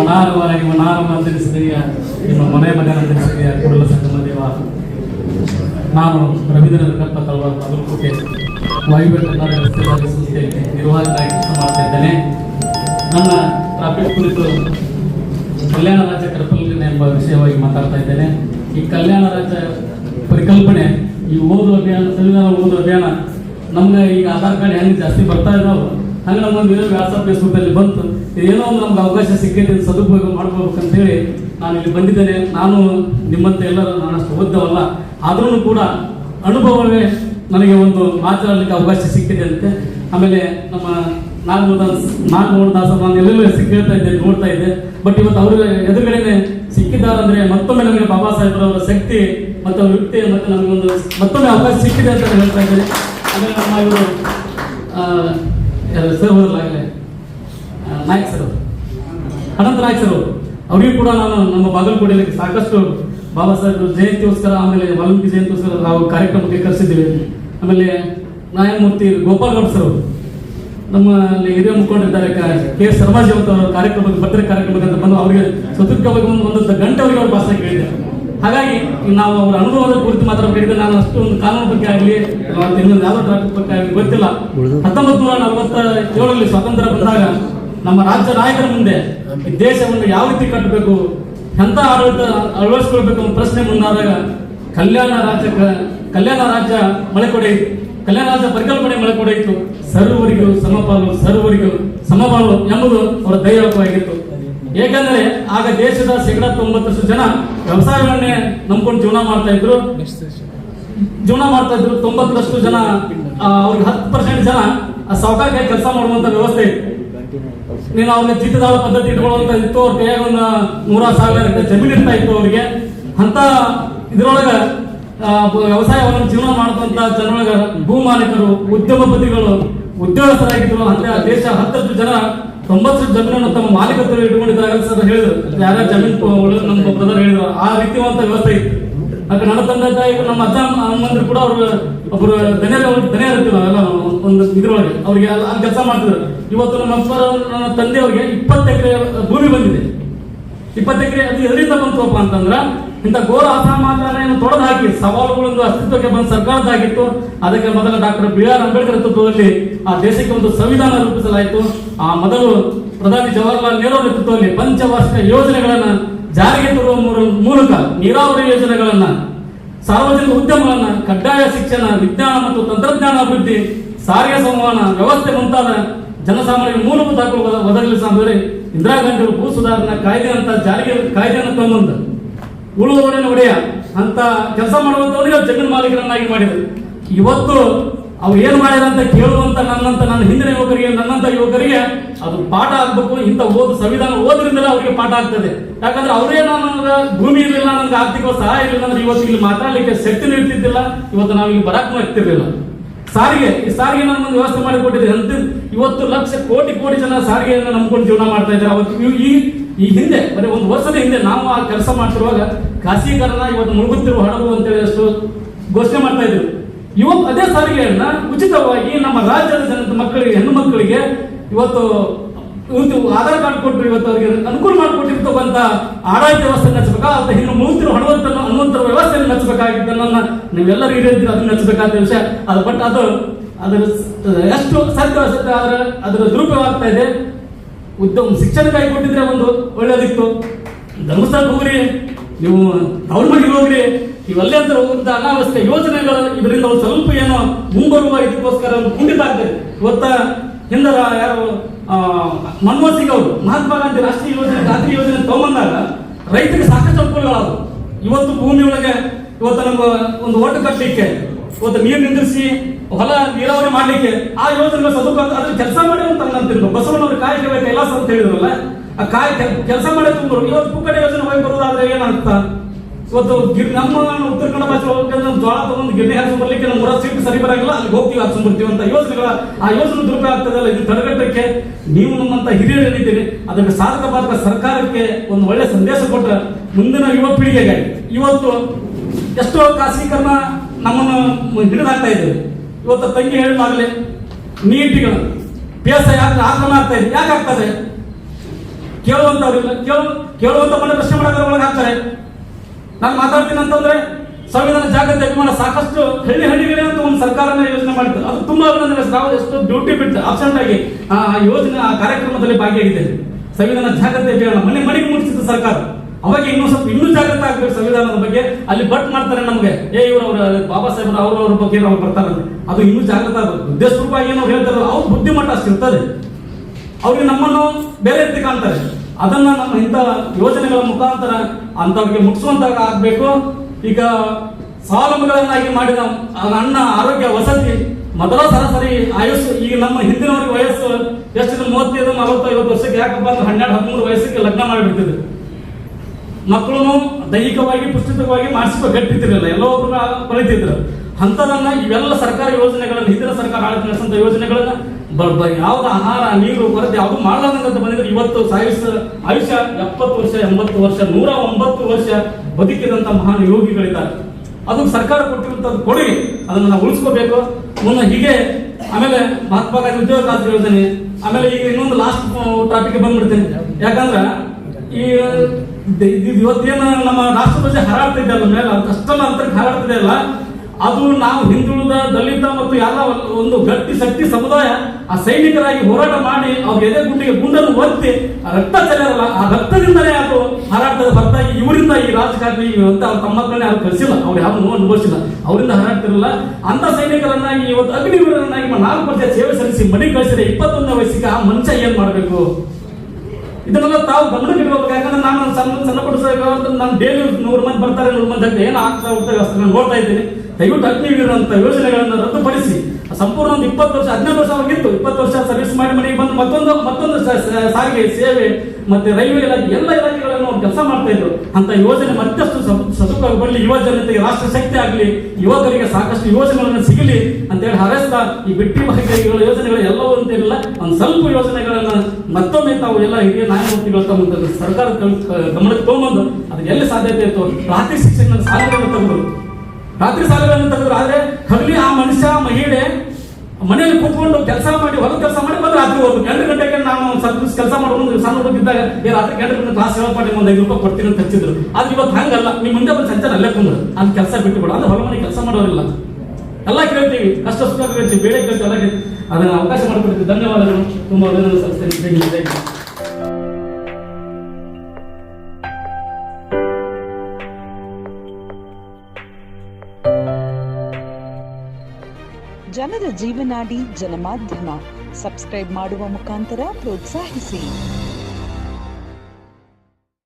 ಮನಾರವಾಗಿ ಮನಾರಮ ತಿಳಿಸಿದೆಯ? ನಿಮ್ಮ ಮನೆ ಮಗನ ತಿಳಿಸಿದೆಯ? ಕುಡಲ ಸಂಗಮ ದೇವ. ನಾನು ರವೀಂದ್ರ ಕಲ್ಪ ತಲವಾರ ಬಾಗಲಕೋಟೆ ವಾಯುವ್ಯ ಕನ್ನಡ ರಸ್ತೆ ಸಂಸ್ಥೆ ನಿರ್ವಾಹಕರಾಗಿ ಕೆಲಸ ಮಾಡ್ತಾ ಇದ್ದೇನೆ. ನನ್ನ ಟ್ರಾಫಿಕ್ ಕುರಿತು ಕಲ್ಯಾಣ ರಾಜ್ಯ ಕಲ್ಪನೆ ಎಂಬ ವಿಷಯವಾಗಿ ಮಾತಾಡ್ತಾ ಇದ್ದೇನೆ. ಈ ಕಲ್ಯಾಣ ರಾಜ್ಯ ಪರಿಕಲ್ಪನೆ, ಈ ಓದು ಅಭಿಯಾನ, ಸಂವಿಧಾನ ಓದು ಅಭಿಯಾನ ನಮ್ಗೆ ಈಗ ಆಧಾರ್ ಕಾರ್ಡ್ ಹೆಂಗೆ ಜಾಸ್ತಿ ಬರ್ತಾ ಇದಾವ ಹಂಗೆ ನಮ್ಮೊಂದು ಏನೋ ವ್ಯಾಸ ಫೇಸ್ಬುಕ್ಕಲ್ಲಿ ಬಂತು. ಏನೋ ಒಂದು ನಮ್ಗೆ ಅವಕಾಶ ಸಿಕ್ಕೈತೆ ಸದುಪಯೋಗ ಮಾಡ್ಕೋಬೇಕಂತೇಳಿ ನಾನು ಇಲ್ಲಿ ಬಂದಿದ್ದೇನೆ. ನಾನು ನಿಮ್ಮಂತೆ ಎಲ್ಲರೂ ನಾನಷ್ಟು ಓದ್ದವಲ್ಲ. ಆದ್ರೂ ಕೂಡ ಅನುಭವವೇ ನನಗೆ ಒಂದು ಮಾತಾಡಲಿಕ್ಕೆ ಅವಕಾಶ ಸಿಕ್ಕಿದೆ ಅಂತೆ. ಆಮೇಲೆ ನಮ್ಮ ನಾಗಮೋದಾಸ್ ನಾಗಮೋಹನದಾಸ ನಾನು ಎಲ್ಲೆಲ್ಲೂ ಸಿಕ್ಕಿರ್ತಾ ಇದ್ದೆ, ನೋಡ್ತಾ ಇದ್ದೆ. ಬಟ್ ಇವತ್ತು ಅವರ ಎದುರುಗಡೆನೆ ಸಿಕ್ಕಿದ್ದಾರಂದ್ರೆ ಮತ್ತೊಮ್ಮೆ ನಮಗೆ ಬಾಬಾ ಸಾಹೇಬ್ರವರ ಶಕ್ತಿ ಮತ್ತು ಅವ್ರ ವೃತ್ತಿ ಮತ್ತು ನಮಗೊಂದು ಮತ್ತೊಮ್ಮೆ ಅವಕಾಶ ಸಿಕ್ಕಿದೆ ಅಂತ ಹೇಳ್ತಾ ಇದ್ದೇನೆ ಆಮೇಲೆ ನಮ್ಮ ಇವರು ಸರ್ ಹೋದಲ್ಲಾಗಲೇ ನಾಯಕ್ ಸರ್ ಅವರು. ಅನಂತ ನಾಯಕ್ ಸರ್ ಅವರು. ಅವರಿಗೂ ಕೂಡ ನಾನು ನಮ್ಮ ಬಾಗಲಕೋಟೆಯಲ್ಲಿ ಸಾಕಷ್ಟು ಬಾಬಾ ಸಾಹೇಬ್ ಜಯಂತಿಗೋಸ್ಕರ, ಆಮೇಲೆ ವಾಲ್ಮೀಕಿ ಜಯಂತಿಗೋಸ್ಕರ ನಾವು ಕಾರ್ಯಕ್ರಮಕ್ಕೆ ಕರೆಸಿದ್ದೀವಿ. ಆಮೇಲೆ ನ್ಯಾಯಮೂರ್ತಿ ಗೋಪಾಲ್ ಗೌಡ್ ಸರ್ ನಮ್ಮ ಅಲ್ಲಿ ಹಿರಿಯ ಮುಖಂಡಿದ್ದಾರೆ ಕ- ಎಸ್ ಶರ್ಮಾಜಿ ಅವರ, ಕಾರ್ಯಕ್ರಮಕ್ಕೆ ಭದ್ರ ಕಾರ್ಯಕ್ರಮಕ್ಕೆ ಅಂತ ಬಂದು ಅವರಿಗೆ ಸ್ವತಂತ್ರವಾಗಿ ಒಂದು ಒಂದು ಗಂಟೆ ಅವರಿಗೆ ಅವ್ರ ಭಾಷಣ ಕೇಳಿದೆ ಹಾಗಾಗಿ ನಾವು ಅವರ ಅನುಭವದ ಕುರಿತು ಮಾತ್ರ ಕೇಳಿದ್ರೆ ನಾನು ಅಷ್ಟೊಂದು ಕಾನೂನು ಬಗ್ಗೆ ಆಗಲಿ ಯಾವುದೋ ಟ್ರಾಫಿಕ್ ಬಗ್ಗೆ ಆಗಲಿ ಗೊತ್ತಿಲ್ಲ. ಹತ್ತೊಂಬತ್ತು ನೂರ ನಲವತ್ತ ಏಳರಲ್ಲಿ ಸ್ವಾತಂತ್ರ್ಯ ಬಂದಾಗ ನಮ್ಮ ರಾಜ್ಯ ನಾಯಕರ ಮುಂದೆ ದೇಶವನ್ನು ಯಾವ ರೀತಿ ಕಟ್ಟಬೇಕು, ಎಂತ ಆಡಳಿತ ಅಳವಡಿಸ್ಕೊಳ್ಬೇಕು ಅನ್ನೋ ಪ್ರಶ್ನೆ ಮುಂದಾದಾಗ ಕಲ್ಯಾಣ ರಾಜ್ಯ ಕಲ್ಯಾಣ ರಾಜ್ಯ ಮಳೆ ಕೊಡೆ ಕಲ್ಯಾಣ ರಾಜ್ಯ ಪರಿಕಲ್ಪನೆ ಮಳೆ ಕೊಡೆ ಇತ್ತು ಸರ್ವರಿಗೂ ಸಮಪಾಲು ಸರ್ವರಿಗೂ ಸಮಪಾಲು ಎಂಬುದು ಅವರ ದೈವವಾಗಿತ್ತು ಏಕೆಂದರೆ ಆಗ ದೇಶದ ಶೇಕಡ ತೊಂಬತ್ತಷ್ಟು ಜನ ವ್ಯವಸಾಯವನ್ನೇ ನಂಬ್ಕೊಂಡು ಜೀವನ ಮಾಡ್ತಾ ಇದ್ರು. ಜೀವನ ಮಾಡ್ತಾ ಇದ್ರು. ತೊಂಬತ್ತರಷ್ಟು ಜನ ಅವ್ರಿಗೆ ಹತ್ತು ಪರ್ಸೆಂಟ್ ಜನ ಆ ಸಾವುಕಾರಕ್ಕೆ ಕೆಲಸ ಮಾಡುವಂತ ವ್ಯವಸ್ಥೆ ಇತ್ತು. ನೀನು ಅವ್ರಿಗೆ ಚಿತ್ತದಾರ ಪದ್ಧತಿ ಇಟ್ಕೊಳ್ಳುವಂತ ಇತ್ತು. ಅವ್ರ ಕೈಯಾಗ ಒಂದು ನೂರ ಸಾವಿರ ಜಮೀನು ಇರ್ತಾ ಇತ್ತು ಅವರಿಗೆ. ಅಂತ ಇದ್ರೊಳಗ ವ್ಯವಸಾಯವನ್ನು ಜೀವನ ಮಾಡುವಂತ ಜನರೊಳಗ ಭೂ ಮಾಲೀಕರು, ಉದ್ಯಮಪತಿಗಳು, ಉದ್ಯೋಗಸ್ಥರಾಗಿದ್ರು. ಆ ದೇಶ ಹತ್ತಷ್ಟು ಜನ ತೊಂಬತ್ತು ಜಮೀನನ್ನು ತಮ್ಮ ಮಾಲೀಕತ್ವ ಇಟ್ಕೊಂಡಿದ್ದಾರೆ ಅಂತ ಹೇಳಿದ್ರು. ಯಾರ ಜಮೀನು ನಮ್ಮ ಬ್ರದರ್ ಹೇಳಿದ್ರು. ಆ ರೀತಿವಂತ ವ್ಯವಸ್ಥೆ ಇತ್ತು. ಅದಕ್ಕೆ ನನ್ನ ತಂದೆ ತಾಯಿ ನಮ್ಮ ಅಜ್ಜ ಅಮ್ಮಂದ್ರು ಕೂಡ ಅವರು ಒಬ್ರು ದನ ದನ ಇರ್ತಿಲ್ಲ, ಎಲ್ಲ ಒಂದು ಇದ್ರೊಳಗೆ. ಅವ್ರಿಗೆ ಅಲ್ಲಿ ಕೆಲಸ ಮಾಡ್ತಿದ್ರು. ಇವತ್ತು ನಮ್ಮ ನನ್ನ ತಂದೆಯವ್ರಿಗೆ ಇಪ್ಪತ್ತು ಎಕರೆ ಭೂಮಿ ಬಂದಿದೆ. ಇಪ್ಪತ್ತು ಎಕರೆ ಅದು ಎದರಿಂದ ಬಂತಪ್ಪ ಅಂತಂದ್ರ, ಇಂಥ ಘೋರ ಅಸಮಾಧಾನ ತೊಡೆದು ಹಾಕಿ, ಸವಾಲುಗಳೊಂದು ಅಸ್ತಿತ್ವಕ್ಕೆ ಬಂದ ಸರ್ಕಾರದಾಗಿತ್ತು ಅದಕ್ಕೆ ಮೊದಲ ಡಾಕ್ಟರ್ ಬಿ ಆರ್ ಅಂಬೇಡ್ಕರ್ ನೇತೃತ್ವದಲ್ಲಿ ಆ ದೇಶಕ್ಕೆ ಒಂದು ಸಂವಿಧಾನ ರೂಪಿಸಲಾಯಿತು. ಆ ಮೊದಲು ಪ್ರಧಾನಿ ಜವಾಹರ್ಲಾಲ್ ನೆಹರು ನೇತೃತ್ವದಲ್ಲಿ ಪಂಚವಾರ್ಷಿಕ ಯೋಜನೆಗಳನ್ನ ಜಾರಿಗೆ ತರುವ ಮೂಲ- ಮೂಲಕ ನೀರಾವರಿ ಯೋಜನೆಗಳನ್ನ, ಸಾರ್ವಜನಿಕ ಉದ್ಯಮಗಳನ್ನ, ಕಡ್ಡಾಯ ಶಿಕ್ಷಣ, ವಿಜ್ಞಾನ ಮತ್ತು ತಂತ್ರಜ್ಞಾನ ಅಭಿವೃದ್ಧಿ, ಸಾರಿಗೆ ಸಂವಹನ ವ್ಯವಸ್ಥೆ ಮುಂತಾದ ಜನಸಾಮಾನ್ಯರಿಗೆ ಮೂಲಭೂತ ಹಕ್ಕುಗಳು ಒದಗಿಸಲಾದರೆ ಇಂದಿರಾ ಗಾಂಧಿ ಭೂ ಸುಧಾರಣಾ ಕಾಯ್ದೆ ಅಂತ ಜಾರಿಗೆ ಕಾಯ್ದೆಯನ್ನು ತಂದಂತ ಉಳುವವರನ್ನ ಒಡೆಯ ಅಂತ ಕೆಲಸ ಮಾಡುವಂಥವ್ರಿಗೆ ಜಮೀನು ಮಾಲೀಕರನ್ನಾಗಿ ಮಾಡಿದರು. ಇವತ್ತು ಅವ್ರು ಏನು ಮಾಡ್ಯಾರ ಅಂತ ಕೇಳುವಂತ ನನ್ನಂತ ನನ್ನ ಹಿಂದಿನ ಯುವಕರಿಗೆ, ನನ್ನಂತ ಯುವಕರಿಗೆ ಅದು ಪಾಠ ಆಗ್ಬೇಕು, ಇಂಥ ಓದು ಸಂವಿಧಾನ ಓದ್ರಿಂದಲೇ ಅವರಿಗೆ ಪಾಠ ಆಗ್ತದೆ. ಯಾಕಂದ್ರೆ ಅವರೇ ನನಗೆ ಭೂಮಿ ಇರಲಿಲ್ಲ, ನನಗೆ ಆರ್ಥಿಕ ಸಹಾಯ ಇರಲಿಲ್ಲ ಅಂದ್ರೆ ಇವತ್ತು ಇಲ್ಲಿ ಮಾತಾಡ್ಲಿಕ್ಕೆ ಶಕ್ತಿ ಇರ್ತಿದ್ದಿಲ್ಲ ಇವತ್ತು ನಾವು ಇಲ್ಲಿ ಬರಕ್ಕೂ ಆಗ್ತಿರ್ಲಿಲ್ಲ ಸಾರಿಗೆ ಈ ಸಾರಿಗೆ ನಮ್ಮ ವ್ಯವಸ್ಥೆ ಮಾಡಿಕೊಟ್ಟಿದೆ ಅಂತ ಇವತ್ತು ಲಕ್ಷ ಕೋಟಿ ಕೋಟಿ ಜನ ಸಾರಿಗೆಯನ್ನು ನಂಬ್ಕೊಂಡು ಜೀವನ ಮಾಡ್ತಾ ಇದ್ದಾರೆ. ಅವತ್ತು ಈ ಈ ಹಿಂದೆ, ಬರೀ ಒಂದು ವರ್ಷದ ಹಿಂದೆ ನಾವು ಆ ಕೆಲಸ ಮಾಡ್ತಿರುವಾಗ ಖಾಸಗೀಕರಣ ಇವತ್ತು ಮುಳುಗುತ್ತಿರುವ ಹಡಗು ಅಂತೇಳಿ ಅಷ್ಟು ಘೋಷಣೆ ಮಾಡ್ತಾ ಇದ್ರು. ಇವತ್ತು ಅದೇ ಸಾರಿಗೆಯನ್ನ ಉಚಿತವಾಗಿ ನಮ್ಮ ರಾಜ್ಯದ ಜನ ಮಕ್ಕಳಿಗೆ, ಹೆಣ್ಣು ಮಕ್ಕಳಿಗೆ ಇವತ್ತು ಇವತ್ತು ಆಧಾರ್ ಕಾರ್ಡ್ ಕೊಟ್ಟರು ಇವತ್ತು ಅವರಿಗೆ ಅನುಕೂಲ ಮಾಡಿಕೊಟ್ಟಿರ್ತಕ್ಕಂಥ ಆಡಳಿತ ವ್ಯವಸ್ಥೆ ಅಥವಾ ಹಿಂದೆ ಮುಳುಗುತ್ತಿರುವ ಹಣವಂತನ ಹನುಮಂತರ ವ್ಯವಸ್ಥೆಯನ್ನು ನಡೆಸಬೇಕಾಗಿದ್ದನ್ನ ನೀವೆಲ್ಲರೂ ಹಿರಿಯರಿದ್ರೆ ಅದನ್ನು ನಡೆಸಬೇಕಾದ ವಿಷಯ. ಅದು ಬಟ್ ಅದು ಅದರ ಎಷ್ಟು ಸತ್ಯ ಸತ್ಯ ಅದರ ಅದರ ದುರುಪಯೋಗ ಇದೆ. ಉದ್ಯಮ ಶಿಕ್ಷಣಕ್ಕಾಗಿ ಕೊಟ್ಟಿದ್ರೆ ಒಂದು ಒಳ್ಳೇದಿತ್ತು. ಧರ್ಮಸ್ಥಳಕ್ಕೆ ಹೋಗ್ರಿ, ನೀವು ಅವ್ರ ಹೋಗ್ರಿ ಇವೆಲ್ಲ ಅಂತ ಅನಾವಶ್ಯಕ ಯೋಜನೆಗಳು ಇದರಿಂದ ಒಂದು ಸ್ವಲ್ಪ ಏನೋ ಮುಂಬರುವ ಇದಕ್ಕೋಸ್ಕರ ಕುಂಠಿತ ಆಗ್ತದೆ ಇವತ್ತ ಹಿಂದರ ಯಾರು ಮನಮೋಹನ್ ಸಿಂಗ್ ಅವರು ಮಹಾತ್ಮ ಗಾಂಧಿ ರಾಷ್ಟ್ರೀಯ ಯೋಜನೆ ಖಾತ್ರಿ ಯೋಜನೆ ತಗೊಂಬಂದಾಗ ರೈತರಿಗೆ ಸಾಕಷ್ಟು ಅನುಕೂಲಗಳಾದವು ಇವತ್ತು ಭೂಮಿ ಒಳಗೆ ಇವತ್ತು ನಮ್ಮ ಒಂದು ಓಟು ಕಟ್ಟಲಿಕ್ಕೆ ಇವತ್ತು ನೀರು ನಿಂದಿರಿಸಿ ಹೊಲ ನೀರಾವರಿ ಮಾಡಲಿಕ್ಕೆ ಆ ಯೋಜನೆ ಸದುಪಯೋಗ ಅದ್ರ ಕೆಲಸ ಮಾಡಿ ಅಂತ ಅಂತಿದ್ರು ಬಸವಣ್ಣವ್ರ ಕಾಯಿ ಅಂತ ಹೇಳಿದ್ರಲ್ಲ, ಆ ಕಾಯಿ ಕೆಲಸ ಮಾಡಿ ತುಂಬಿದ್ರು ಇವತ್ತು ಪುಕ್ಕಟ ಯೋಜನೆ ಹೋಗಿ ಬರೋದಾದ್ರೆ ಏನಂತ ಇವತ್ತು ನಮ್ಮ ಉತ್ತರ ಕನ್ನಡ ಭಾಷೆ ಹೋಗ್ಬೇಕಂದ್ರೆ ನಮ್ಮ ಜೋಳ ತಗೊಂಡು ಗೆಡ್ಡೆ ಹಾಕಿ ಬರ್ಲಿಕ್ಕೆ ನಮ್ಮ ಊರ ಸೀಟ್ ಸರಿ ಬರಂಗಿಲ್ಲ ಅಲ್ಲಿ ಹೋಗ್ತೀವಿ ಹಾಕ್ಸ್ ಬರ್ತೀವಿ ಅಂತ ಯೋಜನೆಗಳ ಆ ಯೋಜನೆ ದುರುಪಯೋಗ ಆಗ್ತದಲ್ಲ ಇದು ತಡೆಗಟ್ಟಕ್ಕೆ ನೀವು ನಮ್ಮಂತ ಹಿರಿಯರು ಏನಿದ್ದೀರಿ, ಅದಕ್ಕೆ ಸಾಧಕ ಬಾಧಕ ಸರ್ಕಾರಕ್ಕೆ ಒಂದು ಒಳ್ಳೆ ಸಂದೇಶ ಕೊಟ್ಟ ಮುಂದಿನ ಯುವ ಪೀಳಿಗೆಗೆ ಇವತ್ತು ಎಷ್ಟೋ ಖಾಸಗೀಕರಣ ನಮ್ಮನ್ನು ಹಿಡಿದಾಗ್ತಾ ಇದ್ದೇವೆ. ಇವತ್ತು ತಂಗಿ ಹೇಳಿದಾಗಲೇ ನೀಟಿಗಳು ಬೇಸ ಯಾಕೆ ಆಕ್ರಮಣ ಆಗ್ತಾ ಇದೆ? ಯಾಕೆ ಆಗ್ತದೆ ಕೇಳುವಂತವ್ರಿಲ್ಲ ಕೇಳು ಕೇಳುವಂತ ಮನೆ ಪ್ರಶ್ನೆ ಮಾಡೋದ್ರ ಒಳಗೆ ಹಾಕ್ತಾರೆ ನಾನು ಮಾತಾಡ್ತೀನಿ ಅಂತಂದ್ರೆ ಸಂವಿಧಾನ ಜಾಗೃತಿ ಅಭಿಮಾನ ಸಾಕಷ್ಟು ಹಳ್ಳಿ ಹಳ್ಳಿಗಳೇ ಅಂತ ಒಂದು ಸರ್ಕಾರನೇ ಯೋಜನೆ ಮಾಡಿದ್ರು ಅದು ತುಂಬಾ ಅಭಿನಂದನೆ ನಾವು ಎಷ್ಟು ಡ್ಯೂಟಿ ಬಿಟ್ಟು ಅಬ್ಸೆಂಟ್ ಆಗಿ, ಆ ಯೋಜನೆ, ಆ ಕಾರ್ಯಕ್ರಮದಲ್ಲಿ ಭಾಗಿಯಾಗಿದ್ದೇವೆ. ಸಂವಿಧಾನ ಜಾಗೃತಿ ಅಭಿಯಾನ ಮನೆ ಮನೆಗೆ ಮುಟ್ಟಿಸಿದ ಸರ್ಕಾರ. ಅವಾಗ ಇನ್ನೂ ಸ್ವಲ್ಪ, ಇನ್ನೂ ಜಾಗೃತ ಆಗ್ಬೇಕು ಸಂವಿಧಾನದ ಬಗ್ಗೆ. ಅಲ್ಲಿ ಬಟ್ ಮಾಡ್ತಾರೆ ನಮಗೆ. ಏ, ಇವರು ಅವರ ಬಾಬಾ ಸಾಹೇಬ್ ಅವ್ರ ಅವ್ರ ಬಗ್ಗೆ ಅವ್ರು ಬರ್ತಾರೆ ಅದು ಇನ್ನೂ ಜಾಗೃತ ಆಗ್ಬೇಕು. ಉದ್ದೇಶಪೂರ್ವಕವಾಗಿ ಏನೋ ಹೇಳ್ತಾರೆ, ಅವ್ರ ಬುದ್ಧಿಮಟ್ಟ ಅಷ್ಟು ಇರ್ತದೆ. ಅವ್ರಿಗೆ ನಮ್ಮನ್ನು ಬೇರೆ ರೀತಿ ಕಾಣ್ತಾರೆ. ಅದನ್ನ ನಮ್ಮ ಇಂಥ ಯೋಜನೆಗಳ ಮುಖಾಂತರ ಅಂತವ್ರಿಗೆ ಮುಟ್ಟಿಸುವಂತ ಆಗ್ಬೇಕು. ಈಗ ಸ್ವಾವಲಂಬಿಗಳನ್ನಾಗಿ ಮಾಡಿದ ಅಣ್ಣ ಆರೋಗ್ಯ ವಸತಿ, ಮೊದಲ ಸರಾಸರಿ ಆಯುಷ್ ಈಗ ನಮ್ಮ ಹಿಂದಿನವರಿಗೆ ವಯಸ್ಸು ಎಷ್ಟಿದೆ? ಮೂವತ್ತೈದು ನಲವತ್ತು ಐವತ್ತು ವರ್ಷಕ್ಕೆ ಯಾಕಪ್ಪ ಅಂದ್ರೆ ಹನ್ನೆರಡು, ಹದಿಮೂರು ವಯಸ್ಸಿಗೆ ಲಗ್ನ ಮಾಡಿಬಿಡ್ತಿದ್ರು. ಮಕ್ಕಳು ದೈಹಿಕವಾಗಿ ಪುಷ್ಟಿತವಾಗಿ ಮಾನಸಿಕ ಗಟ್ಟಿದ್ದಿರಲಿಲ್ಲ. ಎಲ್ಲೋ ಒಬ್ಬರು ಕಲಿತಿದ್ರು ಅಂತದನ್ನ ಇವೆಲ್ಲ ಸರ್ಕಾರಿ ಯೋಜನೆಗಳನ್ನು ಹಿಂದಿನ ಸರ್ಕಾರ ಆಡಳಿತ ನಡೆಸಿದಂತ ಯೋಜನೆಗಳನ್ನ ಯಾವ್ದು ಆಹಾರ, ನೀರು, ಕೊರತೆ ಯಾವುದು ಮಾಡಲಾರ್ದಂತ ಬಂದಿದ್ರೆ ಇವತ್ತು ಸಾಯಿಸ ಆಯುಷ್ಯ ಎಪ್ಪತ್ತು ವರ್ಷ, ಎಂಬತ್ತು ವರ್ಷ, ನೂರ ಒಂಬತ್ತು ವರ್ಷ ಬದುಕಿದಂತ ಮಹಾನ್ ಯೋಗಿಗಳಿದ್ದಾರೆ. ಅದು ಸರ್ಕಾರ ಕೊಟ್ಟಿರುವಂತ ಕೊಡುಗೆ ಅದನ್ನ ನಾವು ಉಳಿಸ್ಕೋಬೇಕು. ಮುನ್ನ ಹೀಗೆ ಆಮೇಲೆ ಮಹಾತ್ಮ ಗಾಂಧಿ ಉದ್ಯೋಗ ಖಾತ್ರಿ ಯೋಜನೆ, ಆಮೇಲೆ ಈಗ ಇನ್ನೊಂದು ಲಾಸ್ಟ್ ಟಾಪಿಕ್ ಬಂದ್ಬಿಡ್ತೇನೆ ಯಾಕಂದ್ರೆ ಈ ಇವತ್ತೇನ ನಮ್ಮ ರಾಷ್ಟ್ರಧ್ವಜ ಹಾರಾಡ್ತಿದ್ದಲ್ಲ ಮೇಲೆ ಕಷ್ಟ ಅಷ್ಟೆಲ್ಲ ಹಾರಾಡ್ತಿದೆ ಹಾರಾಡ್ತಿದೆಯಲ್ಲ ಅದು ನಾವು ಹಿಂದುಳಿದ ದಲಿತ ಮತ್ತು ಎಲ್ಲ ಒಂದು ಗಟ್ಟಿ ಶಕ್ತಿ ಸಮುದಾಯ, ಆ ಸೈನಿಕರಾಗಿ ಹೋರಾಟ ಮಾಡಿ ಅವ್ರ ಎದೆ ಗುಂಡಿಗೆ ಗುಂಡನ್ನು ಒತ್ತಿ, ಆ ರಕ್ತ ಚೆಲ್ಲರಲ್ಲ ಆ ರಕ್ತದಿಂದಲೇ ಅದು ಹಾರಾಟದ ಹೊರತಾಗಿ ಇವರಿಂದ ಈ ರಾಜಕಾರಣಿ ಅಂತ ಅವ್ರ ತಮ್ಮ ಮಕ್ಕಳನ್ನ ಯಾರು ಕಳಿಸಿಲ್ಲ ಅವ್ರು ಯಾವ ನೋವು ಅನುಭವಿಸಿಲ್ಲ. ಅವರಿಂದ ಹಾರಾಡ್ತಿರಲ್ಲ ಅಂತ ಸೈನಿಕರನ್ನಾಗಿ ಇವತ್ತು ಅಗ್ನಿವೀರರನ್ನಾಗಿ ನಾಲ್ಕು ವರ್ಷ ಸೇವೆ ಸಲ್ಲಿಸಿ ಮನೆ ಕಳಿಸಿದ್ರೆ ಇಪ್ಪತ್ತೊಂದನೇ ವಯಸ್ಸಿಗೆ ಆ ಮನುಷ್ಯ ಏನ್ ಮಾಡಬೇಕು? ಇದನ್ನೆಲ್ಲ ತಾವು ಗಮನಕ್ಕೆ ಇಡಬೇಕು ಯಾಕಂದ್ರೆ ನಾನು ಸಣ್ಣ ಸಣ್ಣ ಪಡಿಸಬೇಕು ನಾನು ಡೇಲಿ ನೂರು ಮಂದಿ ಬರ್ತಾರೆ, ನೂರು ಮಂದಿ ಅಂತ ಏನು ಆಗ್ತಾ ಹೋಗ್ತಾರೆ ಅಷ್ಟು ನಾನು ನೋಡ್ತಾ ಇದ್ದೀನಿ. ದಯವಿಟ್ಟು ಅಗ್ನಿವೀರ ಅಂತ ಯೋಜನೆಗಳನ್ನು ರದ್ದುಪಡಿಸಿ. ಸಂಪೂರ್ಣ ಒಂದು ಇಪ್ಪತ್ತು ವರ್ಷ, ಹದಿನೈದು ವರ್ಷ ಆಗಿತ್ತು. ಇಪ್ಪತ್ತು ವರ್ಷ ಸರ್ವಿಸ್ ಮಾಡಿ ಮನೆಗೆ ಬಂದು ಮತ್ತೊಂದು ಮತ್ತೊಂದು ಸಾರಿಗೆ, ಸೇವೆ, ಮತ್ತೆ ರೈಲ್ವೆ ಇಲಾಖೆ, ಎಲ್ಲ ಇಲಾಖೆಗಳನ್ನು ಕೆಲಸ ಮಾಡ್ತಾ ಇದ್ರು. ಅಂತ ಯೋಜನೆ ಮತ್ತಷ್ಟು ಸದುಪಯೋಗ ಬರಲಿ. ಯುವ ಜನತೆಗೆ ರಾಷ್ಟ್ರ ಶಕ್ತಿ ಆಗಲಿ, ಯುವಕರಿಗೆ ಸಾಕಷ್ಟು ಯೋಜನೆಗಳನ್ನು ಸಿಗಲಿ ಅಂತೇಳಿ ಹರಸ್ತಾ, ಈ ಬಿಟ್ಟಿ ಭಾಗ್ಯಗಳ ಯೋಜನೆಗಳು ಎಲ್ಲವೂ ಅಂತ ಇಲ್ಲ ಒಂದು ಸ್ವಲ್ಪ ಯೋಜನೆಗಳನ್ನ ಮತ್ತೊಮ್ಮೆ ತಾವು ಎಲ್ಲ ಹಿರಿಯ ನ್ಯಾಯಮೂರ್ತಿಗಳು ತಮ್ಮ ಸರ್ಕಾರ ಗಮನಕ್ಕೆ ತಗೊಂಬಂದು ಅದಕ್ಕೆ ಎಲ್ಲಿ ಸಾಧ್ಯತೆ ಇತ್ತು ಪ್ರಾಥಮಿಕ ಶಿಕ್ಷಣ ಸಾಲಗಳನ್ನು ತೆಗೆದ್ರು ರಾತ್ರಿ ಸಾಲಗಳನ್ನು ತೆಗೆದ್ರು ಆದ್ರೆ ಹಗಲಿ ಆ ಮನುಷ್ಯ, ಮಹಿಳೆ ಮನೆಯಲ್ಲಿ ಕೂತ್ಕೊಂಡು ಕೆಲಸ ಮಾಡಿ ಹೊಲ ಕೆಲಸ ಮಾಡಿ ಬಂದು ರಾತ್ರಿ ಹೋಗ್ಬೇಕು. ಎರಡು ಗಂಟೆಗೆ ನಾನು ಸರ್ವಿಸ್ ಕೆಲಸ ಮಾಡೋದು ಸಣ್ಣ ಹುಡುಗಿದ್ದಾಗ ಏ, ರಾತ್ರಿ ಗಂಟೆ ಗಂಟೆ ಕ್ಲಾಸ್ ಹೇಳ್ಪಾಡಿ ಒಂದು ಐದು ರೂಪಾಯಿ ಕೊಡ್ತೀನಿ ಅಂತ ಹಚ್ಚಿದ್ರು. ಆದ್ರೆ ಇವತ್ತು ಹಂಗಲ್ಲ. ನಿಮ್ ಮುಂದೆ ಬಂದು ಸಂಚಾರ ಅಲ್ಲೇ ಕುಂದ್ರು. ಅಲ್ಲಿ ಕೆಲಸ ಬಿಟ್ಟು ಬಿಡು ಅಂದ್ರೆ ಹೊಲ ಮನೆ ಕೆಲಸ ಮಾಡೋರಿಲ್ಲ. ಎಲ್ಲ ಕೇಳ್ತೀವಿ. ಕಷ್ಟ ಸುಖ ಕೇಳ್ತೀವಿ. ಬೇಳೆ ಕೇಳ್ತೀವಿ. ಅದಕ್ಕೆ ಅದನ್ನು ಅವಕಾಶ ಮಾಡಿಕೊಡ್ತೀವಿ ಧನ್ಯವಾದಗಳು. ತುಂಬಾ ಅಭಿನಂದನೆ ಸಲ್ಲಿಸ್ತೇನೆ. ಜನರ ಜೀವನಾಡಿ ಜನಮಾಧ್ಯಮ. ಸಬ್ಸ್ಕ್ರೈಬ್ ಮಾಡುವ ಮುಖಾಂತರ ಪ್ರೋತ್ಸಾಹಿಸಿ.